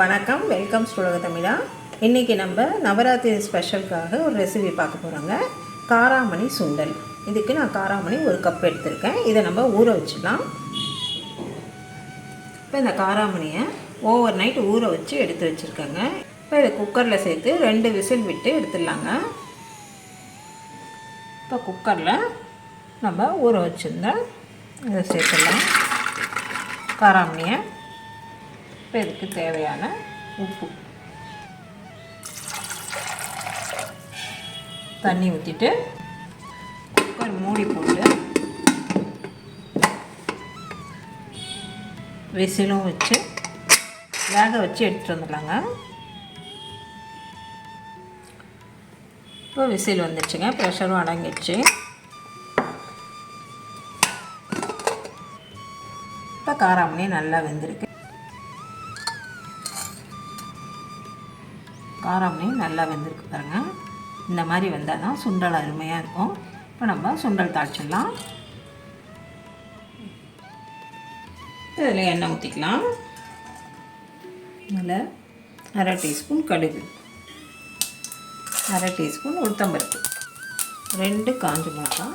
வணக்கம். வெல்கம் சுலக தமிழா இன்றைக்கி நம்ம நவராத்திரி ஸ்பெஷலுக்காக ஒரு ரெசிபி பார்க்க போகிறோங்க காராமணி சுண்டல். இதுக்கு நான் காராமணி ஒரு கப் எடுத்திருக்கேன். இதை நம்ம ஊற வச்சுக்கலாம் இப்போ இந்த காராமணியை ஓவர் நைட் ஊற வச்சு எடுத்து வச்சுருக்கேங்க. இப்போ இதை குக்கரில் சேர்த்து ரெண்டு விசில் விட்டு எடுத்துடலாங்க. இப்போ குக்கரில் நம்ம ஊற வச்சுருந்தேன் இதை சேர்த்துடலாம். காராமணியை இப்போ இதுக்கு தேவையான உப்பு? தண்ணி ஊற்றிட்டு குக்கர் மூடி போட்டு விசிலும் வச்சு வேக வச்சு எடுத்துகிட்டு வந்துடலாங்க. இப்போ விசில் வந்துடுச்சுங்க ப்ரெஷரும் அடங்கிடுச்சு. இப்போ காராமணி நல்லா வெந்திருக்கு. காராமணி நல்லா வெந்திருக்கு பாருங்கள் இந்த மாதிரி வந்தால் தான் சுண்டல் அருமையாக இருக்கும். இப்போ நம்ம சுண்டல் தாளிச்சிடலாம். இதில் எண்ணெய் ஊற்றிக்கலாம் அதில் அரை டீஸ்பூன் கடுகு. அரை டீஸ்பூன் உளுத்தம்பருப்பு. ரெண்டு காஞ்ச மிளகா.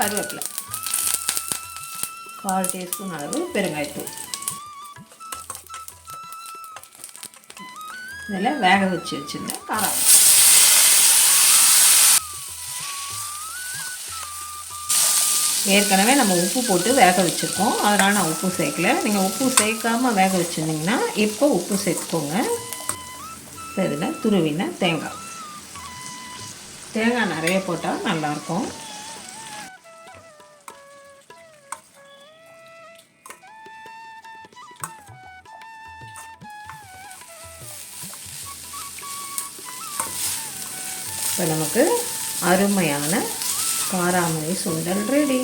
கருவேப்பிலை. கால் டீஸ்பூன் அளவு பெருங்காயத்தூள். இதில் வேக வச்சு வச்சுருந்தேன் காரம். ஏற்கனவே நம்ம உப்பு போட்டு வேக வச்சுருக்கோம். அதனால் நான் உப்பு சேர்க்கல. நீங்கள் உப்பு சேர்க்காமல் வேக வச்சுருந்தீங்கன்னா இப்போ உப்பு சேர்த்துக்கோங்க. இப்போ இதில் துருவின தேங்காய். தேங்காய் நிறைய போட்டால் நல்லாயிருக்கும். இப்போ நமக்கு அருமையான காராமணி சுண்டல் ரெடி.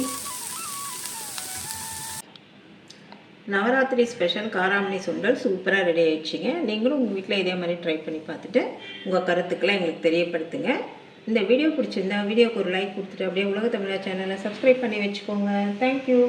நவராத்திரி ஸ்பெஷல் காராமணி சுண்டல் சூப்பராக ரெடி ஆயிடுச்சிங்க. நீங்களும் உங்கள் வீட்டில் இதே மாதிரி ட்ரை பண்ணி பார்த்துட்டு உங்கள் கருத்துக்களை எங்களுக்கு தெரியப்படுத்துங்க. இந்த வீடியோ பிடிச்சிருந்தா வீடியோக்கு ஒரு லைக் கொடுத்துட்டு அப்படியே உலக தமிழா சேனலை சப்ஸ்கிரைப் பண்ணி வச்சுக்கோங்க. தேங்க்யூ